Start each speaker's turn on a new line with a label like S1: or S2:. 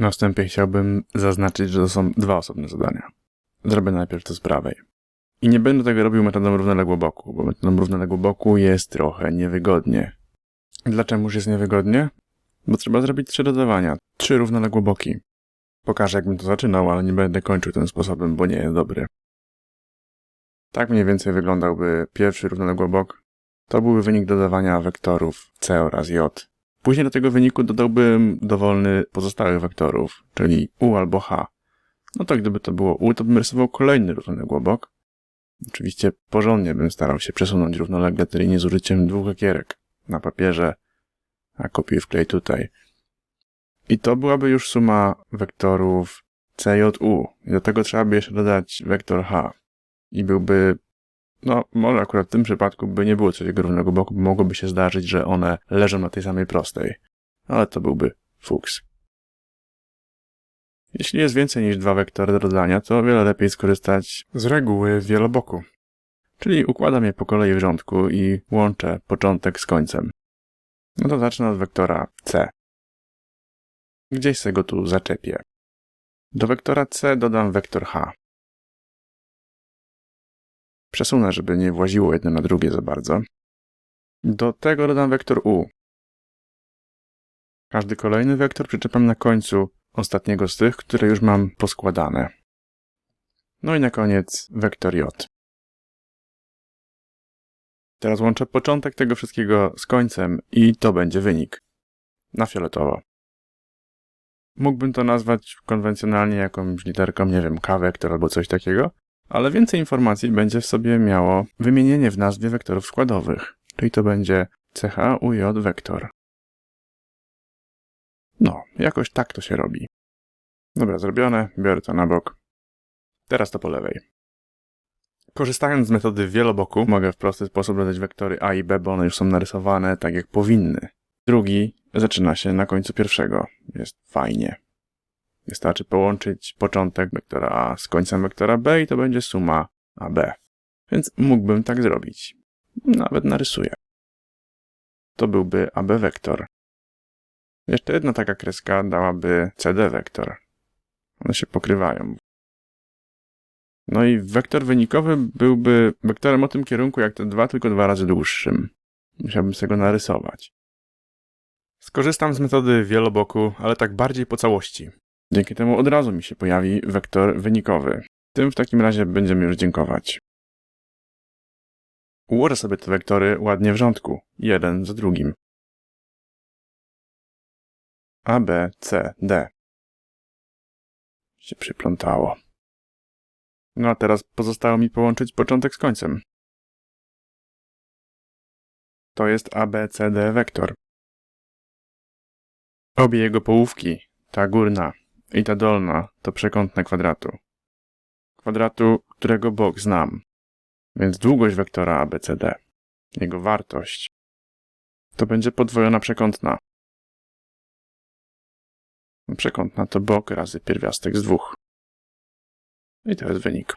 S1: Na wstępie chciałbym zaznaczyć, że to są dwa osobne zadania. Zrobię najpierw to z prawej. I nie będę tego robił metodą równoległo boku, bo metodą równoległo boku jest trochę niewygodnie. Dlaczegoż jest niewygodnie? Bo trzeba zrobić trzy dodawania, trzy równoległe boki. Pokażę, jakbym to zaczynał, ale nie będę kończył tym sposobem, bo nie jest dobry. Tak mniej więcej wyglądałby pierwszy równoległy bok. To byłby wynik dodawania wektorów c oraz j. Później do tego wyniku dodałbym dowolny pozostałych wektorów, czyli u albo h. No to gdyby to było u, to bym rysował kolejny równoległy bok. Oczywiście porządnie bym starał się przesunąć równolegle, czyli nie z użyciem dwóch lakierek na papierze, a kopiuj wklej tutaj. I to byłaby już suma wektorów CJU. I do tego trzeba by jeszcze dodać wektor H. I byłby, no może akurat w tym przypadku by nie było trzeciego równego boku, bo mogłoby się zdarzyć, że one leżą na tej samej prostej. Ale to byłby fuks. Jeśli jest więcej niż dwa wektory do dodania, to o wiele lepiej skorzystać z reguły wieloboku. Czyli układam je po kolei w rządku i łączę początek z końcem. No to zacznę od wektora C. Gdzieś se go tu zaczepię. Do wektora C dodam wektor H. Przesunę, żeby nie właziło jedno na drugie za bardzo. Do tego dodam wektor U. Każdy kolejny wektor przyczepiam na końcu ostatniego z tych, które już mam poskładane. No i na koniec wektor J. Teraz łączę początek tego wszystkiego z końcem i to będzie wynik. Na fioletowo. Mógłbym to nazwać konwencjonalnie jakąś literką, nie wiem, K wektor albo coś takiego, ale więcej informacji będzie w sobie miało wymienienie w nazwie wektorów składowych, czyli to będzie CHUJ wektor. No, jakoś tak to się robi. Dobra, zrobione, biorę to na bok. Teraz to po lewej. Korzystając z metody wieloboku, mogę w prosty sposób dodać wektory A i B, bo one już są narysowane tak jak powinny. Drugi zaczyna się na końcu pierwszego. Jest fajnie. Wystarczy połączyć początek wektora A z końcem wektora B i to będzie suma AB. Więc mógłbym tak zrobić. Nawet narysuję. To byłby AB wektor. Jeszcze jedna taka kreska dałaby CD wektor. One się pokrywają. No i wektor wynikowy byłby wektorem o tym kierunku jak te dwa, tylko dwa razy dłuższym. Musiałbym sobie go narysować. Skorzystam z metody wieloboku, ale tak bardziej po całości. Dzięki temu od razu mi się pojawi wektor wynikowy. Tym w takim razie będziemy już dziękować. Ułożę sobie te wektory ładnie w rządku, jeden za drugim. A, B, C, D. Się przyplątało. No a teraz pozostało mi połączyć początek z końcem. To jest ABCD wektor. Obie jego połówki, ta górna i ta dolna, to przekątne kwadratu. Kwadratu, którego bok znam. Więc długość wektora ABCD, jego wartość, to będzie podwojona przekątna. Przekątna to bok razy pierwiastek z dwóch. I to jest wynik.